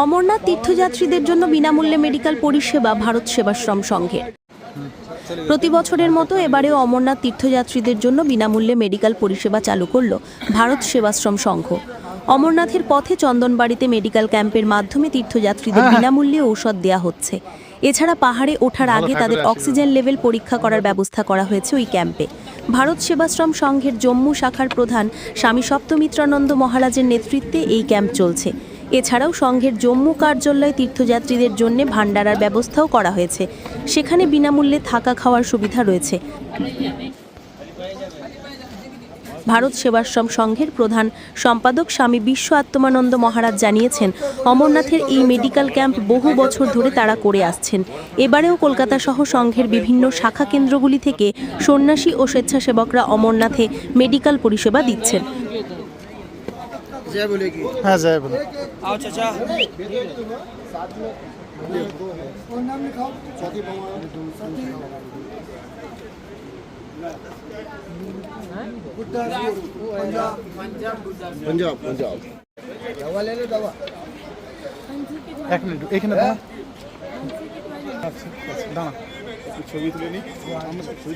অমরনাথ তীর্থযাত্রীদের জন্য বিনামূল্যে মেডিকেল পরিষেবা ভারত সেবাশ্রম সংঘের প্রতি বছরের মতো এবারেও অমরনাথ তীর্থযাত্রীদের জন্য বিনামূল্যে মেডিকেল পরিষেবা চালু করল ভারত সেবাশ্রম সংঘ। অমরনাথের পথে চন্দনবাড়িতে মেডিকেল ক্যাম্পের মাধ্যমে তীর্থযাত্রীদের বিনামূল্যে ঔষধ দেওয়া হচ্ছে। এছাড়া পাহাড়ে ওঠার আগে তাদের অক্সিজেন লেভেল পরীক্ষা করার ব্যবস্থা করা হয়েছে ওই ক্যাম্পে। ভারত সেবাশ্রম সংঘের জম্মু শাখার প্রধান স্বামী সপ্তমিত্রানন্দ মহারাজের নেতৃত্বে এই ক্যাম্প চলছে। এছাড়াও সংঘের জম্মু কার্যালয়ে তীর্থযাত্রীদের জন্য ভান্ডারার ব্যবস্থাও করা হয়েছে। সেখানে বিনামূল্যে থাকা খাওয়ার সুবিধা রয়েছে। ভারত সেবাশ্রম সংঘের প্রধান সম্পাদক স্বামী বিশ্ব আত্মানন্দ মহারাজ জানিয়েছেন, অমরনাথের এই মেডিকেল ক্যাম্প বহু বছর ধরে তারা করে আসছেন। এবারেও কলকাতা সহ সংঘের বিভিন্ন শাখা কেন্দ্রগুলি থেকে সন্ন্যাসী ও স্বেচ্ছাসেবকরা অমরনাথে মেডিকেল পরিষেবা দিচ্ছেন। হ্যাঁ জয় বলে आओ चाचा পাঞ্জাব পাঞ্জাব এক মিনিট এখানে দাঁড়া আচ্ছা, আচ্ছা, দাঁড়া ছবি তুলে নি भैया ছবি